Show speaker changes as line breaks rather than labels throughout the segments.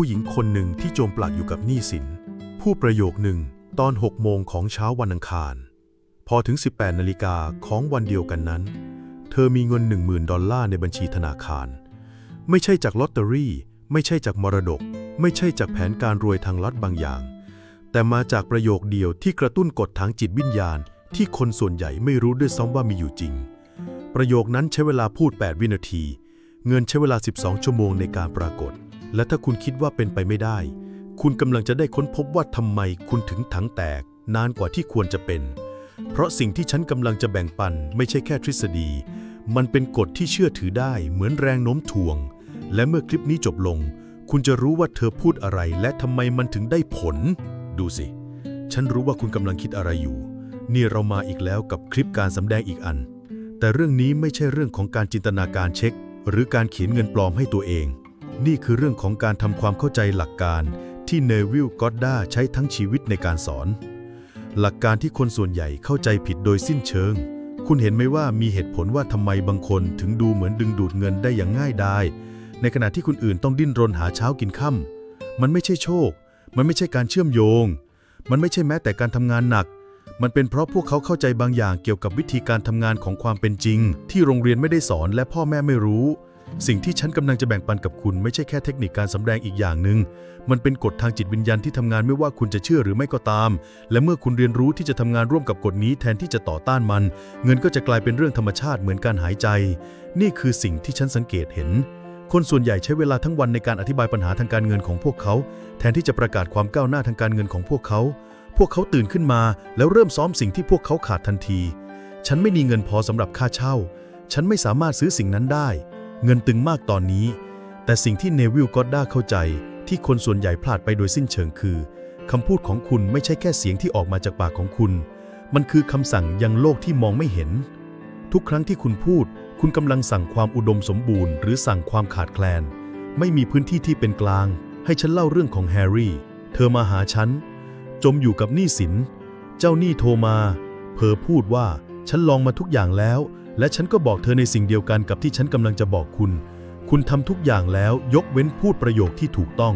ผู้หญิงคนหนึ่งที่จมปลักอยู่กับหนี้สิน ผู้ประโยคหนึ่งตอน 6 โมงของเช้าวันอังคาร พอถึง 18 นาฬิกาของวันเดียวกันนั้น เธอมีเงิน 10,000 ดอลลาร์ในบัญชีธนาคาร ไม่ใช่จากลอตเตอรี่ ไม่ใช่จากมรดก ไม่ใช่จากแผนการรวยทางลัดบางอย่าง แต่มาจากประโยคเดียวที่กระตุ้นกฎทางจิตวิญญาณ ที่คนส่วนใหญ่ไม่รู้ด้วยซ้ำว่ามีอยู่จริง ประโยคนั้นใช้เวลาพูด 8 วินาที เงินใช้เวลา 12 ชั่วโมงในการปรากฏ และถ้าคุณคิดว่าเป็นไปไม่ได้ คุณกำลังจะได้ค้นพบว่าทำไมคุณถึงถังแตก นานกว่าที่ควรจะเป็น เพราะสิ่งที่ฉันกำลังจะแบ่งปันไม่ใช่แค่ทฤษฎี มันเป็นกฎที่เชื่อถือได้เหมือนแรงโน้มถ่วง และเมื่อคลิปนี้จบลง คุณจะรู้ว่าเธอพูดอะไร และทำไมมันถึงได้ผล ดูสิ ฉันรู้ว่าคุณกำลังคิดอะไรอยู่ นี่เรามาอีกแล้วกับคลิปการสำแดงอีกอัน แต่เรื่องนี้ไม่ใช่เรื่องของการจินตนาการเช็ค หรือการเขียนเงินปลอมให้ตัวเอง นี่คือเรื่องของการทำความเข้าใจหลักการที่เนวิลกอดดาใช้ทั้งชีวิตในการสอน หลักการที่คนส่วนใหญ่เข้าใจผิดโดยสิ้นเชิง คุณเห็นไหมว่ามีเหตุผลว่าทำไมบางคนถึงดูเหมือนดึงดูดเงินได้อย่างง่ายดายในขณะที่คนอื่นต้องดิ้นรนหาเช้ากินค่ำมันไม่ใช่โชค มันไม่ใช่การเชื่อมโยง มันไม่ใช่แม้แต่การทำงานหนัก มันเป็นเพราะพวกเขาเข้าใจบางอย่างเกี่ยวกับวิธีการทำงานของความเป็นจริง ที่โรงเรียนไม่ได้สอนและพ่อแม่ไม่รู้ สิ่งที่ฉันกำลังจะแบ่งปันกับคุณไม่ใช่แค่เทคนิคการสำแดงอีกอย่างหนึ่ง มันเป็นกฎทางจิตวิญญาณที่ทำงานไม่ว่าคุณจะเชื่อหรือไม่ก็ตาม และเมื่อคุณเรียนรู้ที่จะทำงานร่วมกับกฎนี้แทนที่จะต่อต้านมัน เงินก็จะกลายเป็นเรื่องธรรมชาติเหมือนการหายใจ นี่คือสิ่งที่ฉันสังเกตเห็น คนส่วนใหญ่ใช้เวลาทั้งวันในการอธิบายปัญหาทางการเงินของพวกเขา แทนที่จะประกาศความก้าวหน้าทางการเงินของพวกเขา พวกเขาตื่นขึ้นมา แล้วเริ่มซ้อมสิ่งที่พวกเขาขาดทันที ฉันไม่มีเงินพอสำหรับค่าเช่า ฉันไม่สามารถซื้อสิ่งนั้นได้ เงินตึงมากตอนนี้ แต่สิ่งที่เนวิลก็ด้าเข้าใจที่คนส่วนใหญ่พลาดไปโดยสิ้นเชิงคือคำพูดของคุณไม่ใช่แค่เสียงที่ออกมาจากปากของคุณ มันคือคำสั่งยังโลกที่มองไม่เห็น ทุกครั้งที่คุณพูด คุณกำลังสั่งความอุดมสมบูรณ์หรือสั่งความขาดแคลน ไม่มีพื้นที่ที่เป็นกลาง ให้ฉันเล่าเรื่องของแฮร์รี่ เธอมาหาฉัน จมอยู่กับหนี้สิน เจ้าหนี้โทรมาเพอพูดว่าฉันลองมาทุกอย่างแล้ว และฉันก็บอกเธอในสิ่งเดียวกันกับที่ฉันกำลังจะบอกคุณ คุณทำทุกอย่างแล้วยกเว้นพูดประโยคที่ถูกต้อง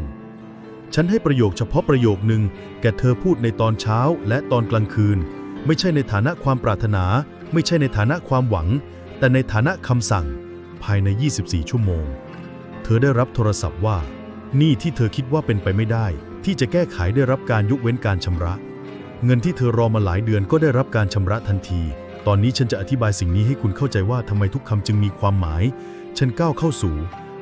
ฉันให้ประโยคเฉพาะประโยคหนึ่งแก่เธอพูดในตอนเช้าและตอนกลางคืน ไม่ใช่ในฐานะความปรารถนา ไม่ใช่ในฐานะความหวัง แต่ในฐานะคำสั่ง ภายใน 24 ชั่วโมง เธอได้รับโทรศัพท์ว่า นี้ที่เธอคิดว่าเป็นไปไม่ได้ ที่จะแก้ไขได้รับการยกเว้นการชำระ เงินที่เธอรอมาหลายเดือนก็ได้รับการชำระทันที ตอนนี้ฉันจะอธิบายสิ่งนี้ให้คุณเข้าใจว่าทำไมทุกคำจึงมีความหมาย ฉันก้าวเข้าสู่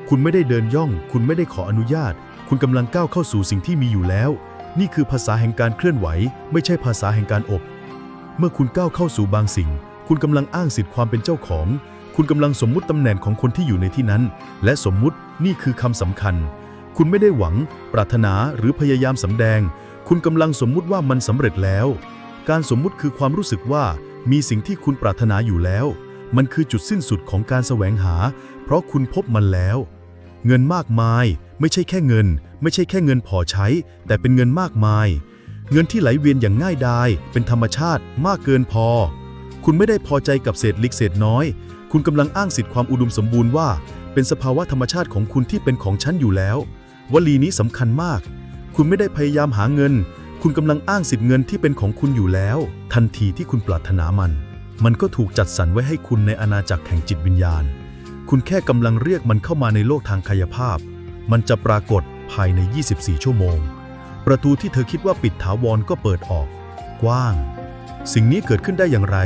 คุณไม่ได้เดินย่อง คุณไม่ได้ขออนุญาต คุณกำลังก้าวเข้าสู่สิ่งที่มีอยู่แล้ว นี่คือภาษาแห่งการเคลื่อนไหว ไม่ใช่ภาษาแห่งการอบ เมื่อคุณก้าวเข้าสู่บางสิ่ง คุณกำลังอ้างสิทธิ์ความเป็นเจ้าของ คุณกำลังสมมุติตำแหน่งของคนที่อยู่ในที่นั้น และสมมุตินี่คือคำสำคัญ คุณไม่ได้หวัง ปรารถนาหรือพยายามสำแดง คุณกำลังสมมุติว่ามันสำเร็จแล้ว การสมมุติคือความรู้สึกว่า มีสิ่งที่คุณปรารถนาอยู่แล้ว มันคือจุดสิ้นสุดของการแสวงหา เพราะคุณพบมันแล้ว เงินมากมาย ไม่ใช่แค่เงิน ไม่ใช่แค่เงินพอใช้ แต่เป็นเงินมากมาย เงินที่ไหลเวียนอย่างง่ายดาย เป็นธรรมชาติมากเกินพอ คุณไม่ได้พอใจกับเศษเล็กเศษน้อย คุณกำลังอ้างสิทธิ์ความอุดมสมบูรณ์ว่า เป็นสภาวะธรรมชาติของคุณที่เป็นของฉันอยู่แล้ว วลีนี้สำคัญมาก คุณไม่ได้พยายามหาเงิน คุณกำลังอ้างสิทธิ์เงินที่เป็นของคุณอยู่แล้ว ทันทีที่คุณปรารถนามัน มันก็ถูกจัดสรรไว้ให้คุณในอาณาจักรแห่งจิตวิญญาณ คุณแค่กำลังเรียกมันเข้ามาในโลกทางกายภาพ มันจะปรากฏภายใน 24 ชั่วโมง ประตูที่เธอคิดว่าปิดถาวรก็เปิดออก กว้าง สิ่งนี้เกิดขึ้นได้อย่างไร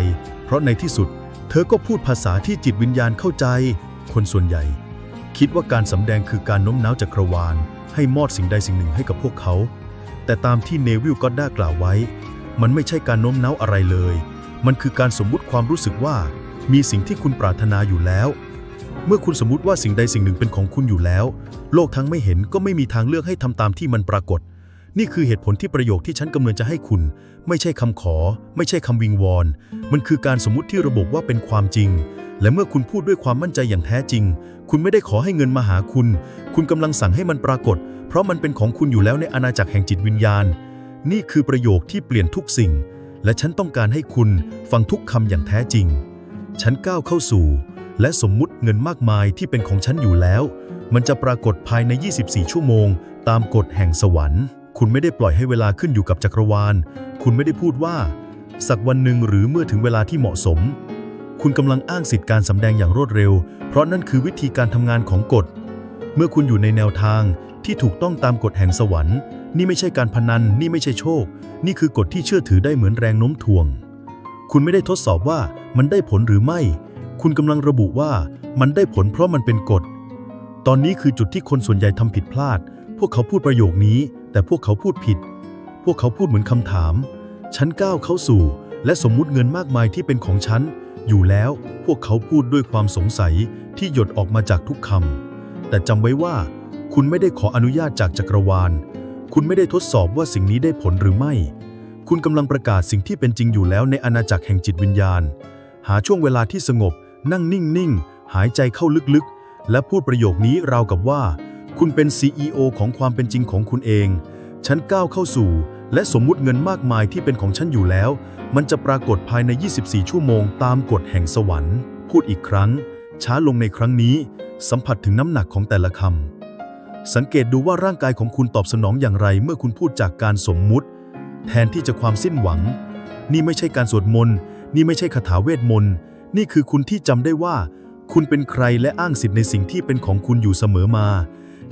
เพราะในที่สุด เธอก็พูดภาษาที่จิตวิญญาณเข้าใจ คนส่วนใหญ่ คิดว่าการสำแดงคือการโน้มน้าวจักรวาล ให้มอบสิ่งใดสิ่งหนึ่งให้กับพวกเขา แต่ตามที่เนวิลก็ได้กล่าวไว้ มันไม่ใช่การโน้มน้าวอะไรเลย มันคือการสมมุติความรู้สึกว่า มีสิ่งที่คุณปรารถนาอยู่แล้ว เมื่อคุณสมมติว่าสิ่งใดสิ่งหนึ่งเป็นของคุณอยู่แล้ว โลกทั้งไม่เห็นก็ไม่มีทางเลือกให้ทำตามที่มันปรากฏ นี่คือเหตุผลที่ประโยคที่ฉันกำลังจะให้คุณ ไม่ใช่คำขอ ไม่ใช่คำวิงวอน มันคือการสมมุติที่ระบบว่าเป็นความจริง และเมื่อคุณพูดด้วยความมั่นใจอย่างแท้จริง คุณไม่ได้ขอให้เงินมาหาคุณ คุณกำลังสั่งให้มันปรากฏ เพราะมันเป็นของคุณอยู่แล้วในอาณาจักรแห่งจิตวิญญาณ นี่คือประโยคที่เปลี่ยนทุกสิ่ง และฉันต้องการให้คุณฟังทุกคำอย่างแท้จริง ฉันก้าวเข้าสู่ และสมมุติเงินมากมายที่เป็นของฉันอยู่แล้ว
มันจะปรากฏภายใน 24 ชั่วโมง ตามกฎแห่งสวรรค์ คุณไม่ได้ปล่อยให้เวลาขึ้นอยู่กับจักรวาล คุณไม่ได้พูดว่า สักวันหนึ่งหรือเมื่อถึงเวลาที่เหมาะสม คุณกำลังอ้างสิทธิการสำแดงอย่างรวดเร็ว เพราะนั่นคือวิธีการทำงานของกฎ เมื่อคุณอยู่ในแนวทางที่ถูกต้องตามกฎแห่งสวรรค์ นี่ไม่ใช่การพนัน นี่ไม่ใช่โชค นี่คือกฎที่เชื่อถือได้เหมือนแรงโน้มถ่วง คุณไม่ได้ทดสอบว่ามันได้ผลหรือไม่ คุณกำลังระบุว่ามันได้ผลเพราะมันเป็นกฎ ตอนนี้คือจุดที่คนส่วนใหญ่ทำผิดพลาด พวกเขาพูดประโยคนี้ แต่พวกเขาพูดผิด พวกเขาพูดเหมือนคำถาม ฉันก้าวเข้าสู่ และสมมุติเงินมากมายที่เป็นของฉัน อยู่แล้ว พวกเขาพูดด้วยความสงสัยที่หยดออกมาจากทุกคำ แต่จำไว้ว่า คุณไม่ได้ขออนุญาตจากจักรวาล คุณไม่ได้ทดสอบว่าสิ่งนี้ได้ผลหรือไม่ คุณกำลังประกาศสิ่งที่เป็นจริงอยู่แล้วในอาณาจักรแห่งจิตวิญญาณ หาช่วงเวลาที่สงบ นั่งนิ่งๆ หายใจเข้าลึกๆ และพูดประโยคนี้ราวกับว่า คุณเป็น CEO ของความเป็นจริงของคุณเอง ฉันก้าวเข้าสู่ และสมมุติเงินมากมายที่เป็นของฉันอยู่แล้ว มันจะปรากฏภายใน 24 ชั่วโมงตามกฎแห่งสวรรค์ พูดอีกครั้ง ช้าลงในครั้งนี้ สัมผัสถึงน้ำหนักของแต่ละคำ สังเกตดูว่าร่างกายของคุณตอบสนองอย่างไรเมื่อคุณพูดจากการสมมุติ แทนที่จะความสิ้นหวัง นี่ไม่ใช่การสวดมนต์ นี่ไม่ใช่คาถาเวทมนต์ นี่คือคุณที่จำได้ว่า คุณเป็นใครและอ้างสิทธิ์ในสิ่งที่เป็นของคุณอยู่เสมอมา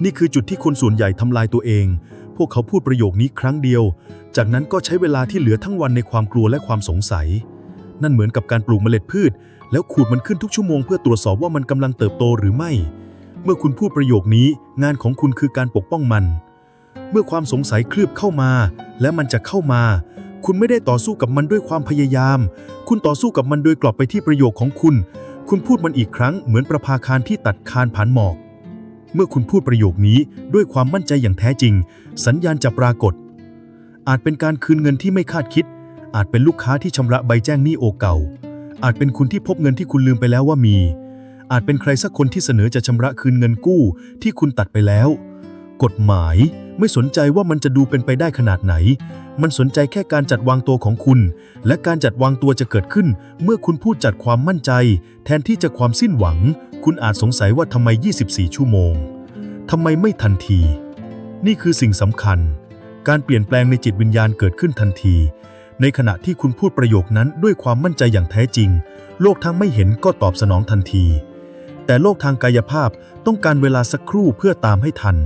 นี่คือจุดที่คนส่วนใหญ่ทำลายตัวเอง พวกเขาพูดประโยคนี้ครั้งเดียว จากนั้นก็ใช้เวลาที่เหลือทั้งวันในความกลัวและความสงสัย นั่นเหมือนกับการปลูกเมล็ดพืช แล้วขูดมันขึ้นทุกชั่วโมงเพื่อตรวจสอบว่ามันกำลังเติบโตหรือไม่ เมื่อคุณพูดประโยคนี้ งานของคุณคือการปกป้องมัน เมื่อความสงสัยคลืบเข้ามา และมันจะเข้ามา คุณไม่ได้ต่อสู้กับมันด้วยความพยายาม คุณต่อสู้กับมันโดยกลับไปที่ประโยคของคุณ คุณพูดมันอีกครั้งเหมือนประภาคารที่ตัดคานผ่านหมอก เมื่อคุณพูดประโยคนี้ด้วยความมั่นใจอย่างแท้จริง สัญญาณจะปรากฏ อาจเป็นการคืนเงินที่ไม่คาดคิด อาจเป็นลูกค้าที่ชำระใบแจ้งหนี้โอเก่า อาจเป็นคุณที่พบเงินที่คุณลืมไปแล้วว่ามี อาจเป็นใครสักคนที่เสนอจะชำระคืนเงินกู้ที่คุณตัดไปแล้ว กฎหมายไม่สนใจว่ามันจะดูเป็นไปได้ขนาดไหน มันสนใจแค่การจัดวางตัวของคุณ และการจัดวางตัวจะเกิดขึ้น เมื่อคุณพูดจัดความมั่นใจ แทนที่จะความสิ้นหวัง คุณอาจสงสัยว่าทำไม 24 ชั่วโมงทำไมไม่ทันที นี่คือสิ่งสำคัญ การเปลี่ยนแปลงในจิตวิญญาณเกิดขึ้นทันที ในขณะที่คุณพูดประโยคนั้นด้วยความมั่นใจอย่างแท้จริง โลกทั้งไม่เห็นก็ตอบสนองทันที แต่โลกทางกายภาพต้องการเวลาสักครู่เพื่อตามให้ทัน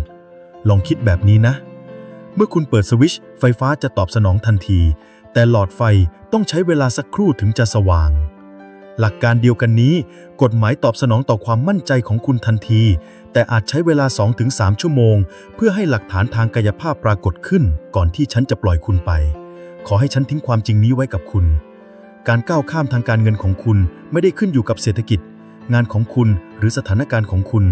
ลองคิดแบบนี้นะ เมื่อคุณเปิดสวิตช์ไฟฟ้าจะตอบสนองทันที แต่หลอดไฟต้องใช้เวลาสักครู่ถึงจะสว่าง หลักการเดียวกันนี้ กฎหมายตอบสนองต่อความมั่นใจของคุณทันที แต่อาจใช้เวลา 2-3 ชั่วโมง เพื่อให้หลักฐานทางกายภาพปรากฏขึ้น ก่อนที่ฉันจะปล่อยคุณไป ขอให้ฉันทิ้งความจริงนี้ไว้กับคุณ การก้าวข้ามทางการเงินของคุณไม่ได้ขึ้นอยู่กับเศรษฐกิจ งานของคุณหรือสถานการณ์ของคุณ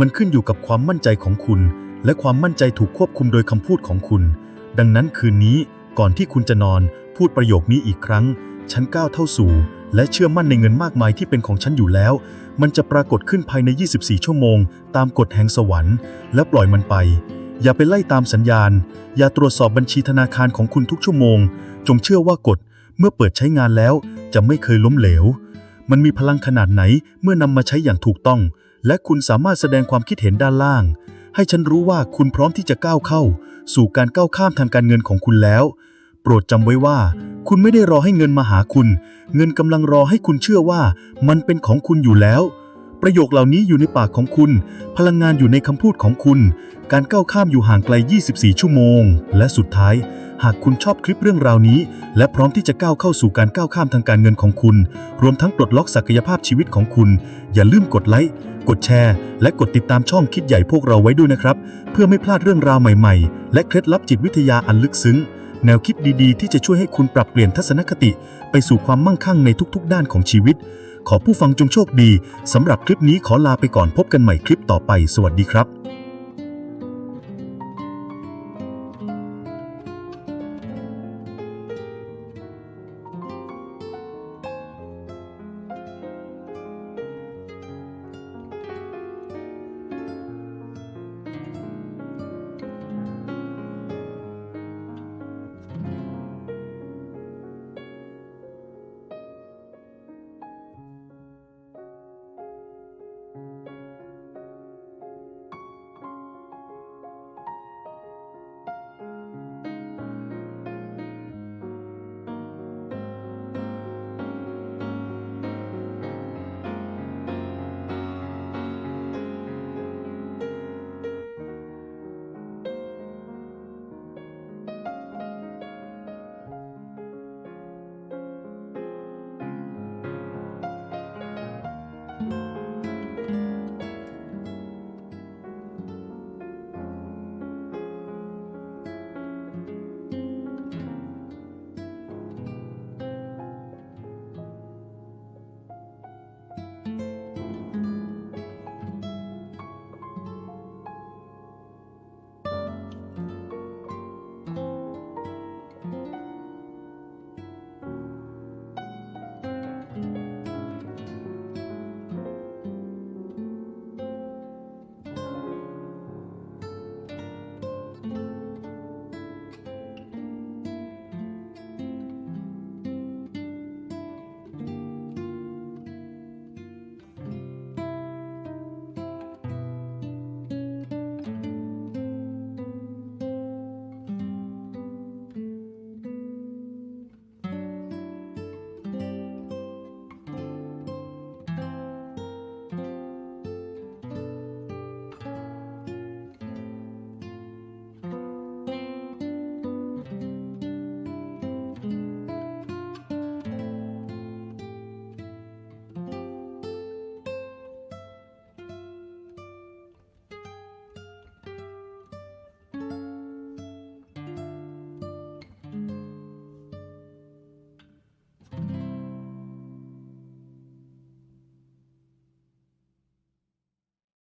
มันขึ้นอยู่กับความมั่นใจของคุณ และความมั่นใจถูกควบคุมโดยคำพูดของคุณ ดังนั้นคืนนี้ก่อนที่คุณจะนอน พูดประโยคนี้อีกครั้ง ฉันก้าวเท่าสู่ และเชื่อมั่นในเงินมากมายที่เป็นของฉันอยู่แล้ว มันจะปรากฏขึ้นภายใน 24 ชั่วโมง ตามกฎแห่งสวรรค์ และปล่อยมันไป อย่าไปไล่ตามสัญญาณ อย่าตรวจสอบบัญชีธนาคารของคุณทุกชั่วโมง จงเชื่อว่ากฎเมื่อเปิดใช้งานแล้วจะไม่เคยล้มเหลว มันมีพลังขนาดไหนเมื่อนำมาใช้อย่างถูกต้อง และคุณสามารถแสดงความคิดเห็นด้านล่าง ให้ฉันรู้ว่าคุณพร้อมที่จะก้าวเข้า สู่การก้าวข้ามทางการเงินของคุณแล้ว โปรดจำไว้ว่า คุณไม่ได้รอให้เงินมาหาคุณ เงินกำลังรอให้คุณเชื่อว่า มันเป็นของคุณอยู่แล้ว ประโยคเหล่านี้อยู่ในปากของคุณ พลังงานอยู่ในคำพูดของคุณ การก้าวข้ามอยู่ห่างไกล 24 ชั่วโมง และสุดท้าย หากคุณชอบคลิปเรื่องราวนี้ และพร้อมที่จะก้าวเข้าสู่การก้าวข้ามทางการเงินของคุณ รวมทั้งปลดล็อกศักยภาพชีวิตของคุณ อย่าลืมกดไลค์ กดแชร์ และกดติดตามช่องคิดใหญ่พวกเราไว้ด้วยนะครับ เพื่อไม่พลาดเรื่องราวใหม่ ๆ และเคล็ดลับจิตวิทยาอันลึกซึ้ง แนวคิดดีๆ ที่จะช่วยให้คุณปรับเปลี่ยนทัศนคติ ไปสู่ความมั่งคั่งในทุกๆ ด้านของชีวิต ขอผู้ฟังจงโชคดีสำหรับคลิปนี้ขอลาไปก่อนพบกันใหม่คลิปต่อไป สวัสดีครับ